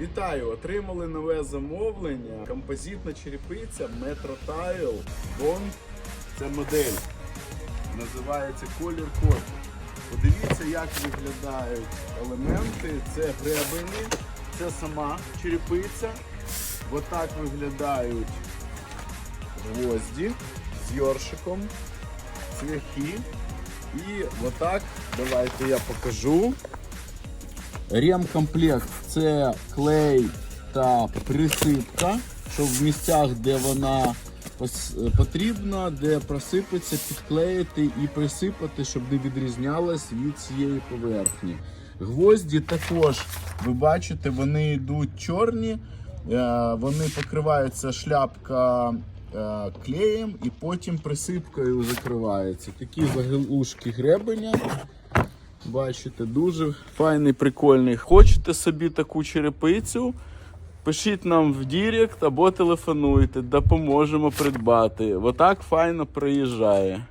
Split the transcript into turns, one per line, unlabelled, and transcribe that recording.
Вітаю! Отримали нове замовлення. Композитна черепиця Metro Tile Bond. Це модель. Називається Color Code. Подивіться, як виглядають елементи. Це гребені, це сама черепиця. Отак виглядають гвозді з йоршиком, цвяхи. І отак, давайте я покажу. Ремкомплект це клей та присипка, щоб в місцях, де вона потрібна, де просипеться, підклеїти і присипати, щоб не відрізнялась від цієї поверхні. Гвозді також, ви бачите, вони йдуть чорні, е, вони покриваються шляпка е, клеєм і потім присипкою закриваються. Такі заглушки гребеня. Бачите, дуже файний, прикольний. Хочете собі таку черепицю? Пишіть нам в Дірект або телефонуйте, допоможемо придбати. Отак файно приїжджає.